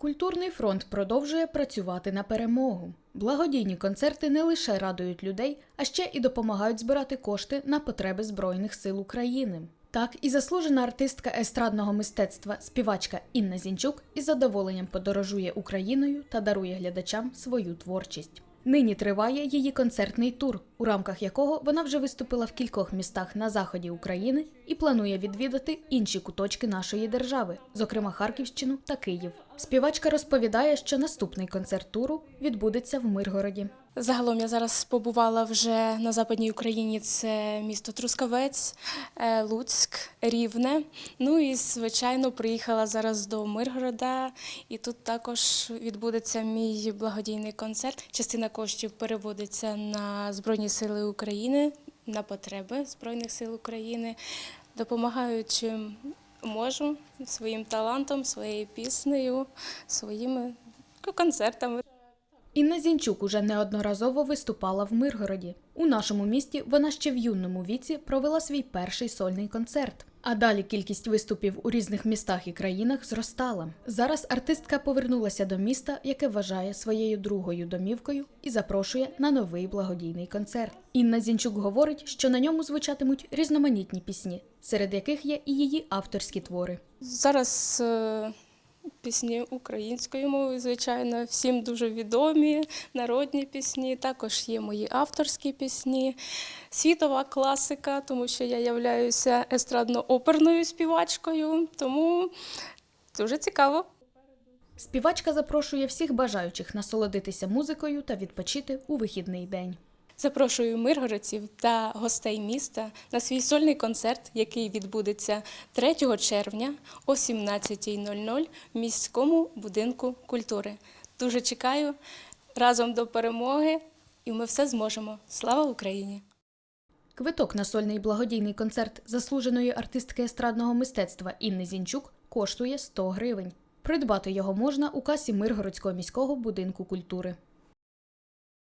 Культурний фронт продовжує працювати на перемогу. Благодійні концерти не лише радують людей, а ще і допомагають збирати кошти на потреби Збройних сил України. Так і заслужена артистка естрадного мистецтва, співачка Інна Зінчук із задоволенням подорожує Україною та дарує глядачам свою творчість. Нині триває її концертний тур, у рамках якого вона вже виступила в кількох містах на заході України і планує відвідати інші куточки нашої держави, зокрема Харківщину та Київ. Співачка розповідає, що наступний концерт туру відбудеться в Миргороді. Загалом я зараз побувала вже на Западній Україні. Це місто Трускавець, е, Луцьк, Рівне. Ну і звичайно приїхала зараз до Миргорода, і тут також відбудеться мій благодійний концерт. Частина коштів переводиться на Збройні Сили України, на потреби Збройних сил України. Допомагаю чим можу своїм талантом, своєю піснею, своїми концертами. Інна Зінчук уже неодноразово виступала в Миргороді. У нашому місті вона ще в юному віці провела свій перший сольний концерт. А далі кількість виступів у різних містах і країнах зростала. Зараз артистка повернулася до міста, яке вважає своєю другою домівкою, і запрошує на новий благодійний концерт. Інна Зінчук говорить, що на ньому звучатимуть різноманітні пісні, серед яких є і її авторські твори. Зараз е, пісні українською мовою, звичайно, всім дуже відомі, народні пісні. Також є мої авторські пісні, світова класика, тому що я являюся естрадно-оперною співачкою, тому дуже цікаво. Співачка запрошує всіх бажаючих насолодитися музикою та відпочити у вихідний день. Запрошую миргородців та гостей міста на свій сольний концерт, який відбудеться 3 червня о 17.00 в міському будинку культури. Дуже чекаю разом до перемоги, і ми все зможемо. Слава Україні! Квиток на сольний благодійний концерт заслуженої артистки естрадного мистецтва Інни Зінчук коштує 100 гривень. Придбати його можна у касі Миргородського міського будинку культури.